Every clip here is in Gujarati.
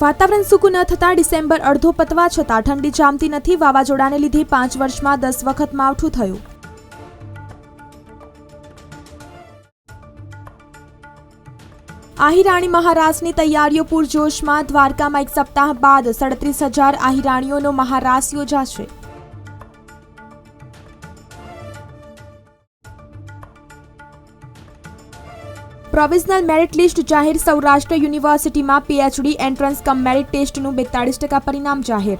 વાતાવરણ સૂકું ન થતાં ડિસેમ્બર અડધો પતવા છતાં ઠંડી જામતી નથી. વાવાઝોડાને લીધે પાંચ વર્ષમાં દસ વખત માવઠું થયું. આહિરાણી મહારાસની તૈયારીઓ પૂરજોશમાં દ્વારકામાં એક સપ્તાહ બાદ સડત્રીસ હજાર આહિરાણીઓનો મહારાસ યોજાશે. પ્રોવિઝનલ મેરિટ લિસ્ટ જાહેર સૌરાષ્ટ્ર યુનિવર્સિટીમાં P H D entrance cum merit ટેસ્ટનું બેતાળીસ ટકા પરિણામ જાહેર.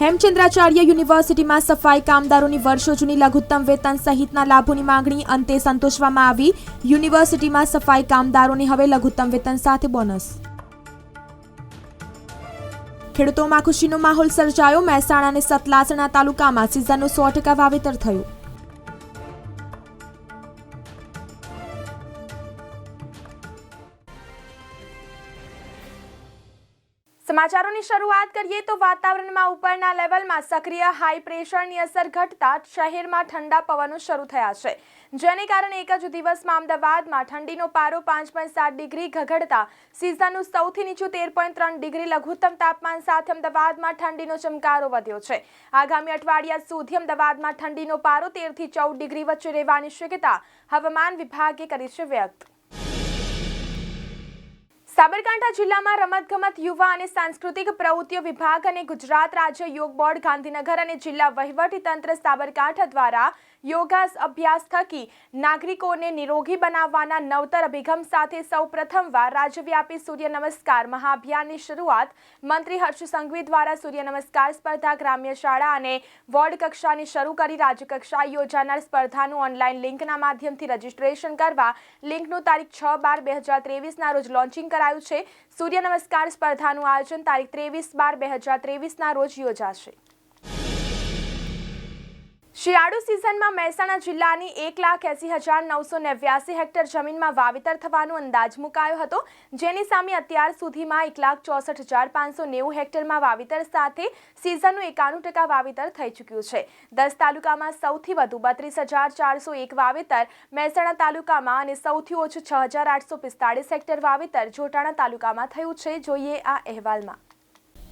હેમચંદ્રાચાર્ય યુનિવર્સિટીમાં સફાઈ કામદારોની વર્ષો જૂની લઘુત્તમ વેતન સહિતના લાભોની માંગણી અંતે સંતોષવામાં આવી. યુનિવર્સિટીમાં સફાઈ કામદારોને હવે લઘુત્તમ વેતન સાથે બોનસ. ખેડૂતોમાં ખુશીનો માહોલ સર્જાયો. મહેસાણા અને સતલાસણા તાલુકામાં સિઝનનું સો ટકા વાવેતર થયું. સમાચારોની શરૂઆત કરીએ તો વાતાવરણમાં ઉપરના લેવલમાં સક્રિય હાઈ પ્રેશરની અસર ઘટતા શહેરમાં ઠંડા પવનો શરૂ થયા છે. જેને કારણે એક જ દિવસમાં અમદાવાદમાં ઠંડીનો પારો પાંચ પોઈન્ટ સાત ડિગ્રી ઘગડતા સિઝનનું સૌથી નીચું તેર પોઈન્ટ ત્રણ ડિગ્રી લઘુત્તમ તાપમાન સાથે અમદાવાદમાં ઠંડીનો ચમકારો વધ્યો છે. આગામી અઠવાડિયા સુધી અમદાવાદમાં ઠંડીનો પારો તેરથી ચૌદ ડિગ્રી વચ્ચે રહેવાની શક્યતા હવામાન વિભાગે કરી છે વ્યક્ત. સાબરકાંઠા જિલ્લામાં રમતગમત યુવા અને સાંસ્કૃતિક પ્રવૃત્તિઓ વિભાગ અને ગુજરાત રાજ્ય યોગ બોર્ડ, ગાંધીનગર અને જિલ્લા વહીવટી તંત્ર સાબરકાંઠા દ્વારા યોગાસ અભ્યાસ થકી નાગરિકોને નિરોગી બનાવવાના નવતર અભિગમ સાથે સૌ પ્રથમવાર રાજ્યવ્યાપી સૂર્ય નમસ્કાર મહાઅભિયાનની શરૂઆત મંત્રી હર્ષ સંઘવી દ્વારા સૂર્ય નમસ્કાર સ્પર્ધા ગ્રામ્ય શાળા અને વોર્ડ કક્ષાની શરૂ કરી રાજ્યકક્ષાએ યોજાનાર સ્પર્ધાનું ઓનલાઈન લિંકના માધ્યમથી રજીસ્ટ્રેશન કરવા લિંકનું તારીખ છ બાર બે હજાર ત્રેવીસના રોજ લોન્ચિંગ કરાયું છે. સૂર્ય નમસ્કાર સ્પર્ધાનું આયોજન તારીખ ત્રેવીસ બાર બે હજાર ત્રેવીસના રોજ યોજાશે. શિયાળુ સિઝનમાં મહેસાણા જિલ્લાની એક લાખ એસી હજાર નવસો નેવ્યાસી હેક્ટર જમીનમાં વાવેતર થવાનો અંદાજ મુકાયો હતો. જેની સામે અત્યાર સુધીમાં એક લાખ ચોસઠ હજાર પાંચસો નેવું હેક્ટરમાં વાવેતર સાથે સિઝનનું એકાણું ટકા વાવેતર થઈ ચૂક્યું છે. દસ તાલુકામાં સૌથી વધુ બત્રીસ હજાર ચારસો એક વાવેતર મહેસાણા તાલુકામાં અને સૌથી ઓછું છ હજાર આઠસો પિસ્તાળીસ હેક્ટર વાવેતર જોટાણા તાલુકામાં થયું છે. જોઈએ આ અહેવાલમાં.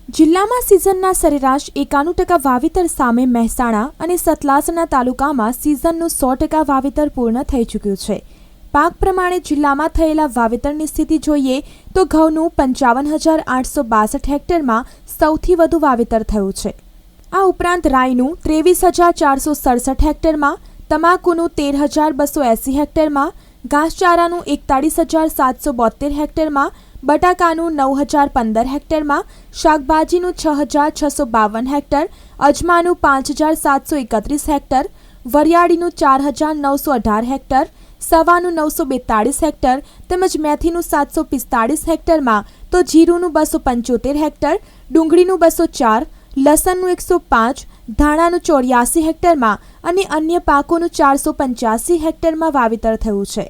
જિલ્લામાં સિઝનના સરેરાશ એકાણું ટકા વાવેતર સામે મહેસાણા અને સતલાસના તાલુકામાં સિઝનનું સો ટકા વાવેતર પૂર્ણ થઈ ચૂક્યું છે. પાક પ્રમાણે જિલ્લામાં થયેલા વાવેતરની સ્થિતિ જોઈએ તો ઘઉંનું પંચાવન હજાર આઠસો બાસઠ હેક્ટરમાં સૌથી વધુ વાવેતર થયું છે. આ ઉપરાંત રાઈનું ત્રેવીસ હજાર ચારસો સડસઠ હેક્ટરમાં, તમાકુનું તેર હજાર બસો એંસી હેક્ટરમાં, ઘાસચારાનું એકતાળીસ હજાર સાતસો બોતેર હેક્ટરમાં બટાકાનું નવ હજાર પંદર હેક્ટરમાં, શાકભાજીનું છ હજાર છસો બાવન હેક્ટર, અજમાનું પાંચ હજાર સાતસો એકત્રીસ હેક્ટર, વરિયાળીનું ચાર હજાર નવસો અઢાર હેક્ટર સવાનું નવસો બેતાળીસ હેક્ટર તેમજ મેથીનું સાતસો પિસ્તાળીસ હેક્ટરમાં તો જીરુંનું બસો પંચોતેર હેક્ટર, ડુંગળીનું બસો ચાર, લસણનું એકસો પાંચ, ધાણાનું ચોર્યાસી હેક્ટરમાં અને અન્ય પાકોનું ચારસો પંચ્યાસી હેક્ટરમાં વાવેતર થયું છે.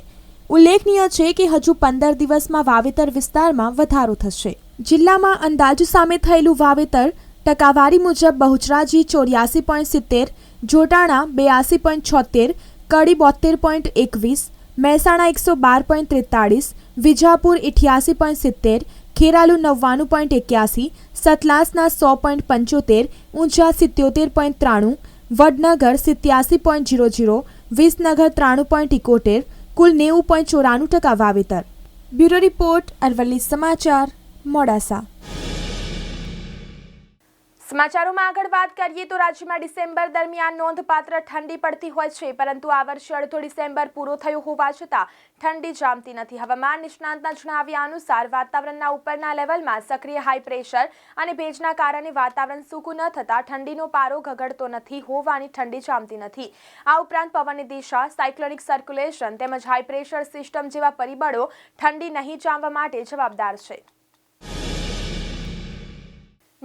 ઉલ્લેખનીય છે કે હજુ પંદર દિવસમાં વાવેતર વિસ્તારમાં વધારો થશે. જિલ્લામાં અંદાજ સામે થયેલું વાવેતર ટકાવારી મુજબ બહુચરાજી ચોર્યાસી પોઈન્ટ સિત્તેર, જોટાણા બેયાસી પોઈન્ટ છોતેર કડી બોતેર પોઈન્ટ એકવીસ, મહેસાણા એકસો બાર પોઈન્ટ ત્રેતાળીસ, વિજાપુર ઇઠ્યાસી પોઈન્ટ સિત્તેર, ખેરાલુ નવ્વાણું પોઈન્ટ એક્યાસી, સતલાસના સો પોઈન્ટ પંચોતેર, ઊંઝા સિત્યોતેર પોઈન્ટ ત્રાણું, વડનગર સિત્યાસી પોઈન્ટ જીરો જીરો, વિસનગર ત્રાણું પોઈન્ટ ઇકોતેર કુલ નેવું પોઈન્ટ ચોરાણું ટકા વાવેતર. બ્યુરો રિપોર્ટ અરવલ્લી સમાચાર મોડાસા. સમાચારોમાં આગળ વાત કરીએ તો રાજ્યમાં ડિસેમ્બર દરમિયાન નોંધપાત્ર ઠંડી પડતી હોય છે, પરંતુ આ વર્ષે અડધો ડિસેમ્બર પૂરો થયો હોવા છતાં ઠંડી જામતી નથી. હવામાન નિષ્ણાંતના જણાવ્યા અનુસાર વાતાવરણના ઉપરના લેવલમાં સક્રિય હાઈ પ્રેશર અને ભેજના કારણે વાતાવરણ સૂકું ન થતાં ઠંડીનો પારો ઘગડતો નથી હોવાની ઠંડી જામતી નથી. આ ઉપરાંત પવનની દિશા સાયક્લોનિક સર્ક્યુલેશન તેમજ હાઈ પ્રેશર સિસ્ટમ જેવા પરિબળો ઠંડી નહીં જામવા માટે જવાબદાર છે.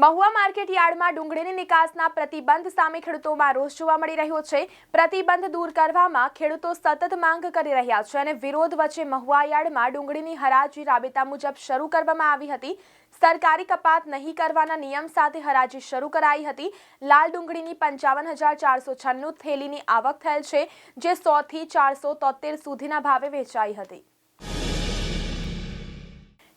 મહુવા માર્કેટ યાર્ડમાં ડુંગળીની નિકાસના પ્રતિબંધ સામે ખેડૂતોમાં રોષ જોવા મળી રહ્યો છે. પ્રતિબંધ દૂર કરવામાં ખેડૂતો સતત માંગ કરી રહ્યા છે અને વિરોધ વચ્ચે મહુવા યાર્ડમાં ડુંગળીની હરાજી રાબેતા મુજબ શરૂ કરવામાં આવી હતી. સરકારી કપાત નહીં કરવાના નિયમ સાથે હરાજી શરૂ કરાઈ હતી. લાલ ડુંગળીની પંચાવન હજાર ચારસો છન્નું થેલીની આવક થયેલ છે, જે સોથી ચારસો તોતેર સુધીના ભાવે વેચાઈ હતી.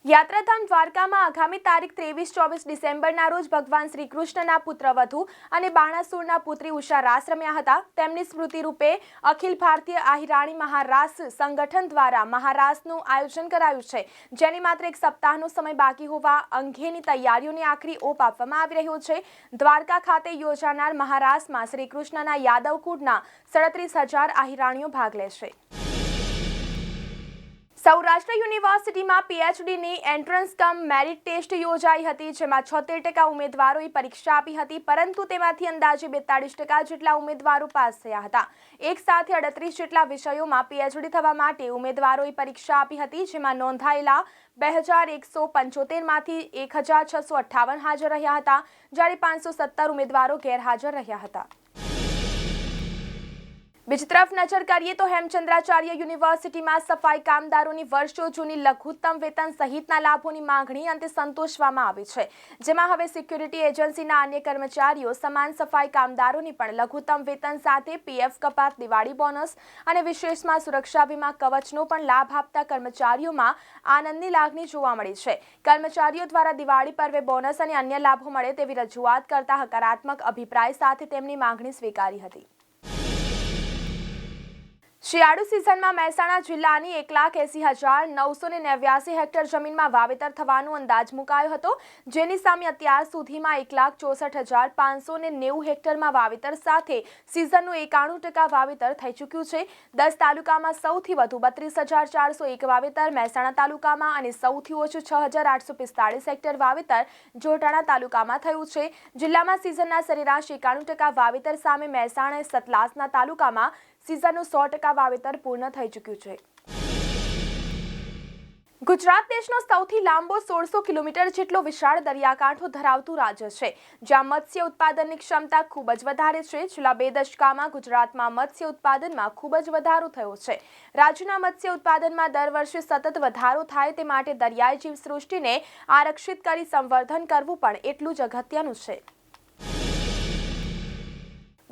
યાત્રાધામ દ્વારકામાં આગામી તારીખ ત્રેવીસ, ચોવીસ ડિસેમ્બરના રોજ ભગવાન શ્રી કૃષ્ણના પુત્રવધુ અને બાણાસુરના પુત્રી ઉષા રાસ રમ્યા હતા. તેમની સ્મૃતિ રૂપે અખિલ ભારતીય આહિરાણી મહારાસ સંગઠન દ્વારા મહારાસનું આયોજન કરાયું છે. જેની માત્ર એક સપ્તાહનો સમય બાકી હોવા અંગેની તૈયારીઓને આખરી ઓપ આપવામાં આવી રહ્યો છે. દ્વારકા ખાતે યોજાનાર મહારાસમાં શ્રી કૃષ્ણના યાદવ કુળના સડત્રીસ હજાર આહિરાણીઓ ભાગ લેશે. સૌરાષ્ટ્ર યુનિવર્સિટીમાં પીએચડીની એન્ટ્રન્સ કમ મેરિટ ટેસ્ટ યોજાઈ હતી, જેમાં છોતેર ટકા ઉમેદવારોએ પરીક્ષા આપી હતી, પરંતુ તેમાંથી અંદાજે બેતાળીસ ટકા જેટલા ઉમેદવારો પાસ થયા હતા. એક સાથે અડત્રીસ જેટલા વિષયોમાં પીએચડી થવા માટે ઉમેદવારોએ પરીક્ષા આપી હતી, જેમાં નોંધાયેલા બે હજાર એકસો પંચોતેરમાંથી એક હજાર છસો અઠ્ઠાવન હાજર રહ્યા હતા, જ્યારે પાંચસો સત્તર ઉમેદવારો ગેરહાજર રહ્યા હતા. બીજી તરફ નજર કરીએ તો હેમચંદ્રાચાર્ય યુનિવર્સિટીમાં સફાઈ કામદારોની વર્ષો જૂની લઘુત્તમ વેતન સહિતના લાભોની માંગણી અંતે સંતોષવામાં આવી છે. જેમાં હવે સિક્યુરિટી એજન્સીના અન્ય કર્મચારીઓ સમાન સફાઈ કામદારોની પણ લઘુત્તમ વેતન સાથે પીએફ કપાત, દિવાળી બોનસ અને વિશેષમાં સુરક્ષા વીમા કવચનો પણ લાભ આપતા કર્મચારીઓમાં આનંદની લાગણી જોવા મળી છે. કર્મચારીઓ દ્વારા દિવાળી પર્વે બોનસ અને અન્ય લાભો મળે તેવી રજૂઆત કરતા હકારાત્મક અભિપ્રાય સાથે તેમની માંગણી સ્વીકારી હતી. શિયાળુ સિઝનમાં મહેસાણા જિલ્લાની એક લાખ એસી હજાર નવસો ને નેવ્યાસી હેક્ટર જમીનમાં વાવેતર થવાનો અંદાજ મુકાયો હતો. જેની સામે અત્યાર સુધીમાં એક લાખ ચોસઠ હજાર પાંચસો ને નેવું હેક્ટરમાં વાવેતર સાથે સિઝનનું એકાણું ટકા વાવેતર થઈ ચૂક્યું છે. દસ તાલુકામાં સૌથી વધુ બત્રીસ હજાર ચારસો એક વાવેતર, મહેસાણા તાલુકામાં અને સૌથી ઓછું છ હજાર આઠસો પિસ્તાળીસ હેક્ટર વાવેતર જોટાણા તાલુકામાં થયું છે. જિલ્લામાં સિઝનના સરેરાશ એકાણું ટકા વાવેતર સામે મહેસાણા સતલાસના તાલુકામાં સિઝનનું સો ટકા વાવેતર પૂર્ણ થઈ ચૂક્યું છે. ગુજરાત દેશનો સૌથી લાંબો સોળસો કિલોમીટર જેટલો વિશાળ દરિયાકાંઠો ધરાવતું રાજ્ય છે, જ્યાં મત્સ્ય ઉત્પાદનની ક્ષમતા ખૂબ જ વધારે છે. છેલ્લા બે દશકામાં ગુજરાતમાં મત્સ્ય ઉત્પાદનમાં ખૂબ જ વધારો થયો છે. રાજ્યના મત્સ્ય ઉત્પાદનમાં દર વર્ષે સતત વધારો થાય તે માટે દરિયાઈ જીવસૃષ્ટિને આરક્ષિત કરી સંવર્ધન કરવું પણ એટલું જ અગત્યનું છે.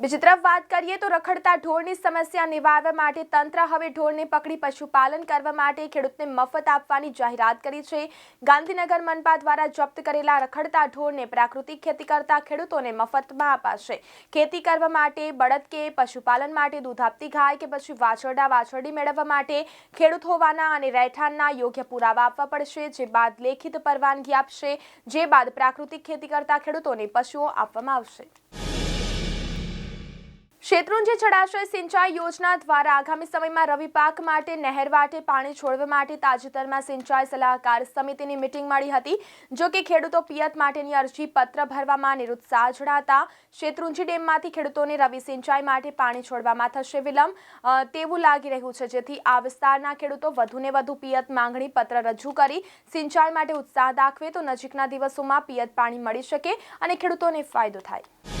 બીજી તરફ વાત કરીએ તો રખડતા ઢોરની સમસ્યા નિવારવા માટે તંત્ર હવે ઢોરને પકડી પશુપાલન કરવા માટે ખેડૂતને મફત આપવાની જાહેરાત કરી છે. ગાંધીનગર મનપા દ્વારા જપ્ત કરેલા રખડતા ઢોરને પ્રાકૃતિક ખેતી કરતા ખેડૂતોને મફતમાં અપાશે. ખેતી કરવા માટે બળદ કે પશુપાલન માટે દૂધ આપતી ગાય કે પછી વાછરડા વાછરડી મેળવવા માટે ખેડૂત હોવાના અને રહેઠાણના યોગ્ય પુરાવા આપવા પડશે, જે બાદ લેખિત પરવાનગી આપશે, જે બાદ પ્રાકૃતિક ખેતી કરતા ખેડૂતોને પશુઓ આપવામાં આવશે. શેત્રુંજી જળાશય સિંચાઈ યોજના દ્વારા આગામી સમયમાં રવિ પાક માટે નહેર વાટે, પાણી છોડવા માટે તાજેતરમાં સિંચાઈ સલાહકાર સમિતિની મિટિંગ મળી હતી, જો કે ખેડૂતો પિયત માટેની અરજી પત્ર ભરવામાં નિરુત્સાહ જણાતા શેત્રુંજી ડેમમાંથી ખેડૂતોને રવિ સિંચાઈ માટે પાણી છોડવામાં થશે વિલંબ તેવું લાગી રહ્યું છે. જેથી આ વિસ્તારના ખેડૂતો વધુને વધુ પિયત માંગણી પત્ર રજૂ કરી સિંચાઈ માટે ઉત્સાહ દાખવે તો નજીકના દિવસોમાં પિયત પાણી મળી શકે અને ખેડૂતોને ફાયદો થાય.